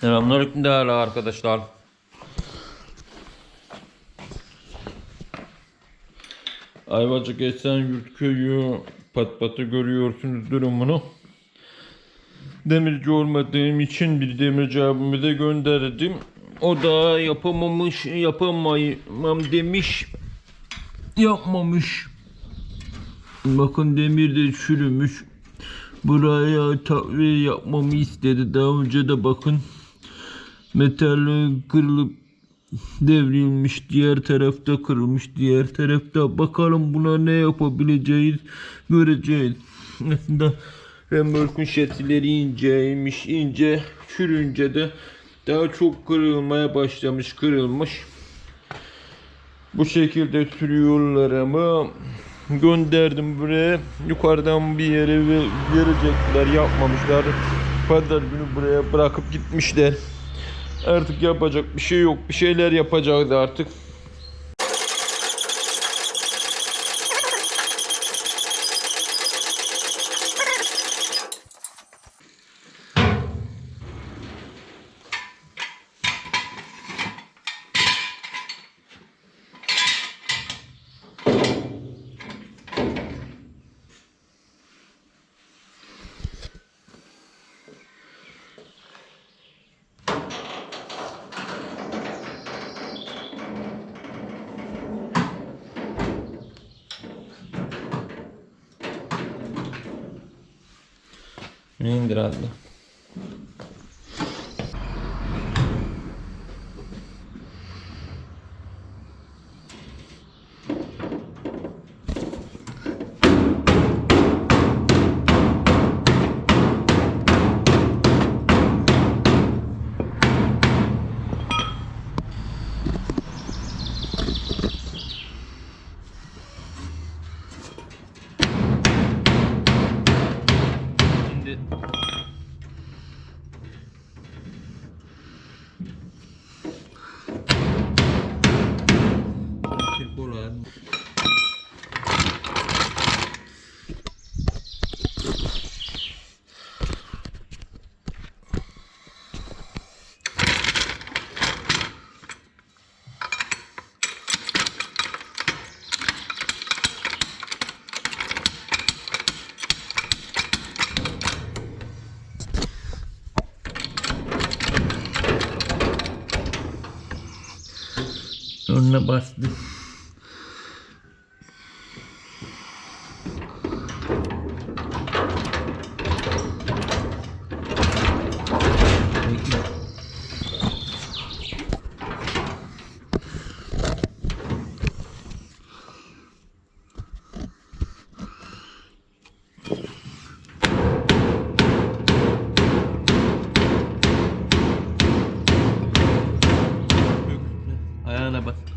Selamünaleyküm değerli arkadaşlar. Ayvacık Esenyurt köyü pat patı görüyorsunuz durumunu. Demirci olmadığım için bir demirci abime de gönderdim. O da yapamamış, yapamam demiş. Yapmamış. Bakın demir de çürümüş. Buraya takviye yapmamı istedi. Daha önce de bakın metal kırılıp devrilmiş. Diğer tarafta kırılmış. Diğer tarafta bakalım buna ne yapabileceğiz göreceğiz. Aslında remorkun şetileri inceymiş. ince çürünce de daha çok kırılmaya başlamış. Kırılmış. Bu şekilde sürüyorlar ama gönderdim buraya. Yukarıdan bir yere ve- verecekler. Yapmamışlar. Pazar günü buraya bırakıp gitmişler. Artık yapacak bir şey yok. Bir şeyler yapacaktı artık. İndir Önüne bastı. Ayağına bas.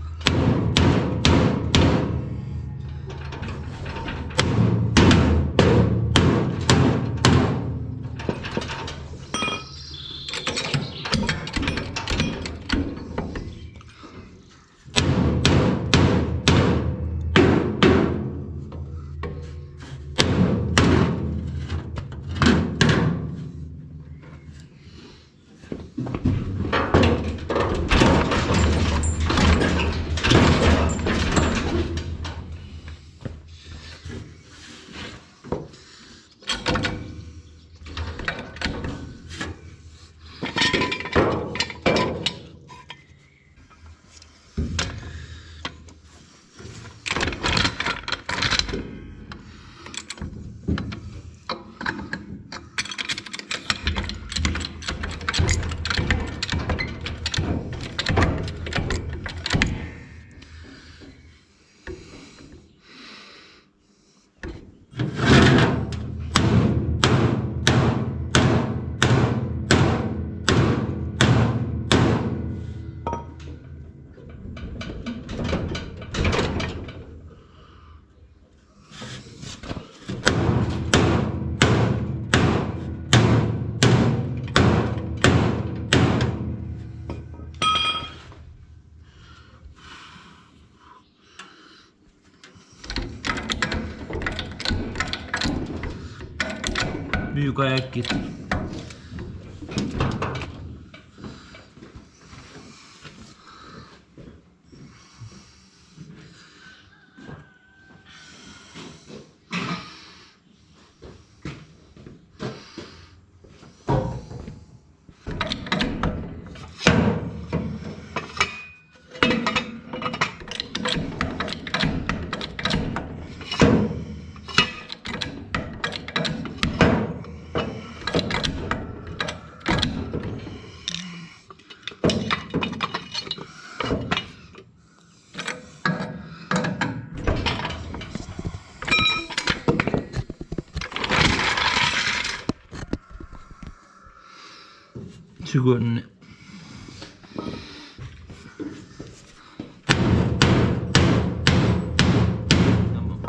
Büyük ayak getir. Çık önüne. Tamam.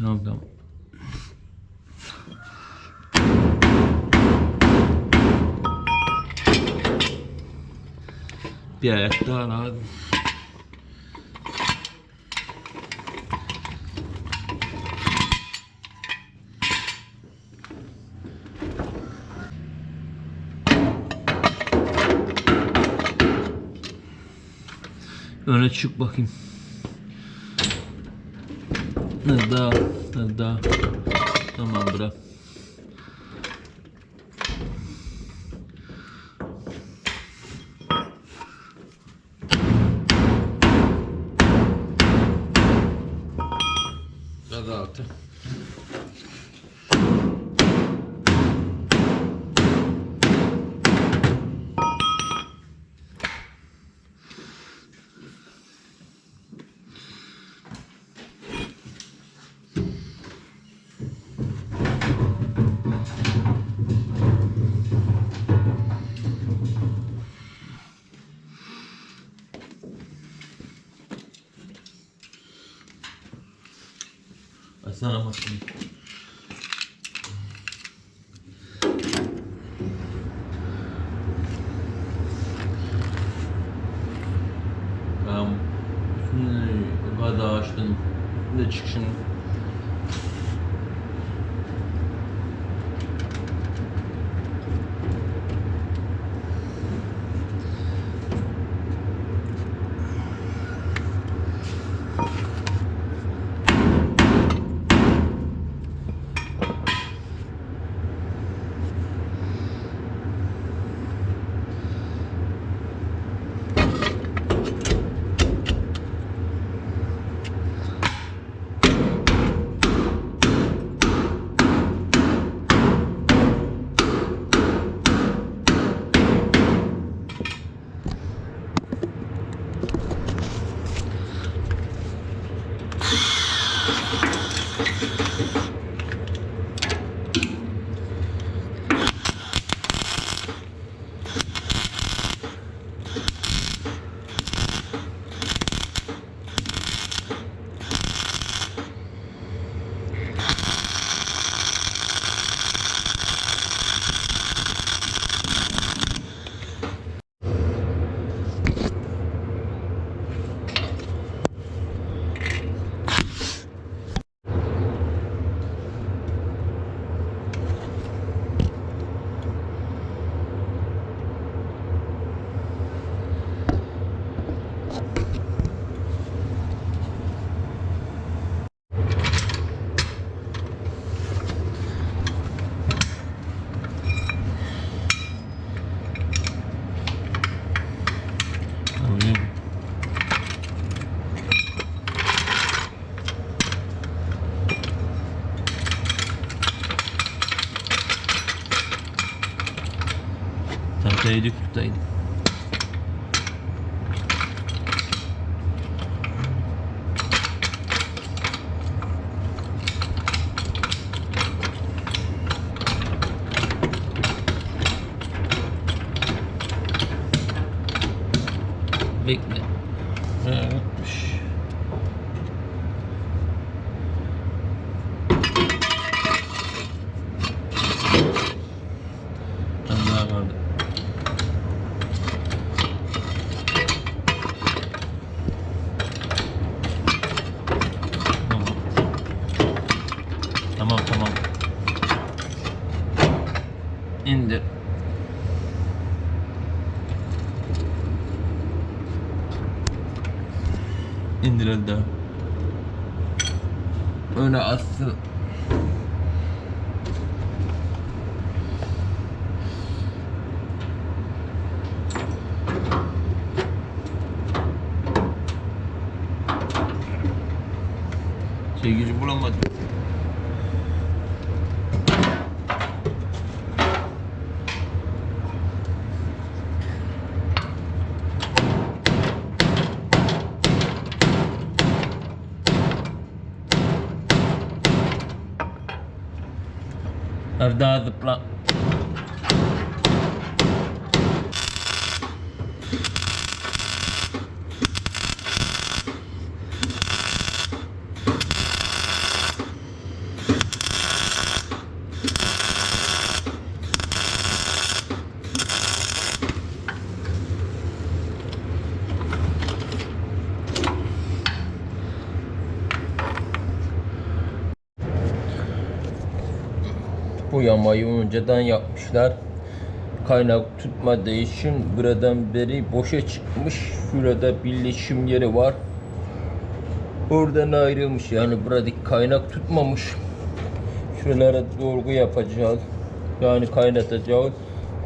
Tamam tamam. Bir ayak daha lazım. Öne çık bakayım. Ne daha. Tamam bırak. Gaz altı. السنة ما Tamam tamam. İndir. indirildi. Öyle asıl. Çekici bulamadım. I've done the yamayı önceden yapmışlar. Kaynak tutmadığı için buradan beri boşa çıkmış. Şurada birleşim yeri var. Oradan ayrılmış yani buradaki kaynak tutmamış. Şuralara dolgu yapacağız. Yani kaynatacağız.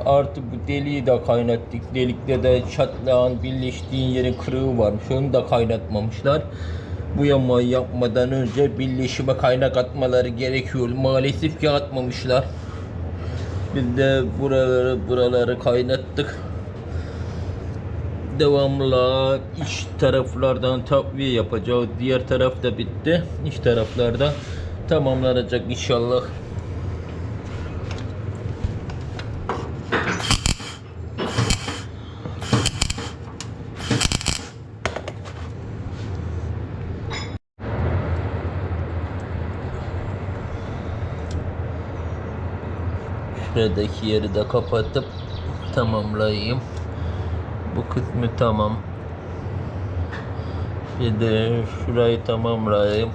Artı bu deliği de kaynattık. Delikte de çatlağın birleştiğin yerin kırığı varmış. Onu da kaynatmamışlar. Bu yamayı yapmadan önce birleşime kaynak atmaları gerekiyor. Maalesef ki atmamışlar. Biz de buraları buraları kaynattık. Devamlı iç taraflardan takviye yapacağız. Diğer taraf da bitti. İç taraflarda tamamlanacak inşallah. Şuradaki yeri de kapatıp tamamlayayım. Bu kısmı tamam. Bir de şurayı tamamlayayım.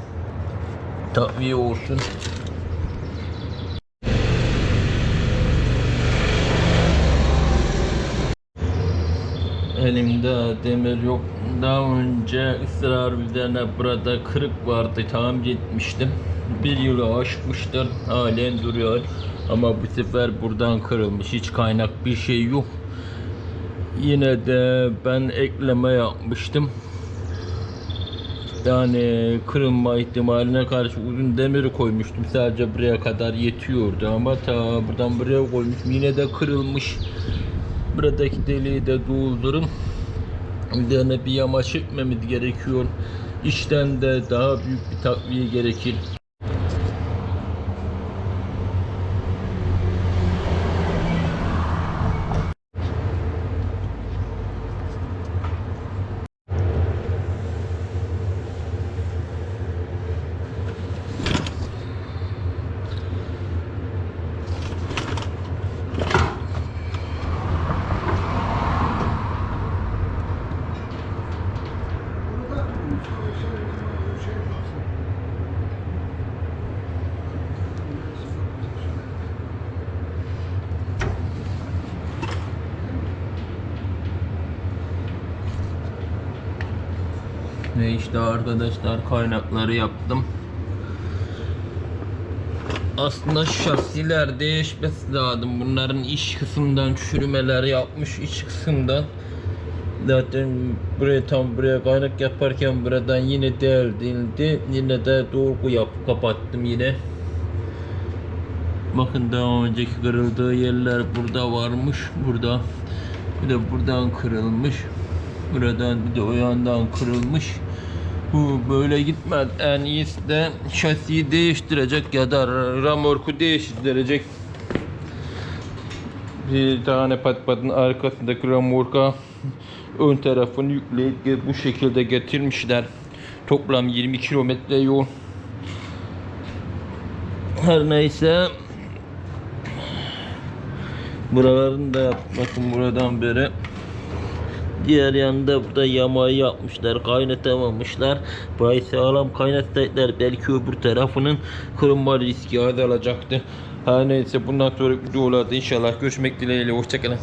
Takviye olsun. Elimde demir yok. Daha önce ısrar üzerine burada kırık vardı. Tamir etmiştim. Bir yılı aşmıştır. Halen duruyor. Ama bu sefer buradan kırılmış. Hiç kaynak bir şey yok. Yine de ben ekleme yapmıştım. Yani kırılma ihtimaline karşı uzun demiri koymuştum. Sadece buraya kadar yetiyordu ama ta buradan buraya koymuşum. Yine de kırılmış. Buradaki deliği de doldurun. Üzerine bir yama çekmemiz gerekiyor. İşten de daha büyük bir takviye gerekir. Ve işte arkadaşlar kaynakları yaptım. Aslında şasiler değişmesi lazım. Bunların iç kısımdan çürümeler yapmış iç kısımdan. Zaten buraya tam buraya kaynak yaparken buradan yine deldi. Yine de dolgu yapıp kapattım yine. Bakın daha önceki kırıldığı yerler burada varmış. Burada. Bir de buradan kırılmış. Buradan bir de o yandan kırılmış. Bu böyle gitmez. En iyisi de şasiyi değiştirecek ya da ramorku değiştirecek. Bir tane pat patın arkasındaki ramorka ön tarafını yükleyip bu şekilde getirmişler. Toplam 20 kilometre yol. Her neyse buralarını da yap. Bakın buradan beri Diğer yanda burada yamayı yapmışlar, kaynatamamışlar. Burayı sağlam kaynatsaydılar belki öbür tarafının kırılma riski azalacaktı. Her neyse bundan sonraki videolarda inşallah görüşmek dileğiyle. Hoşçakalın.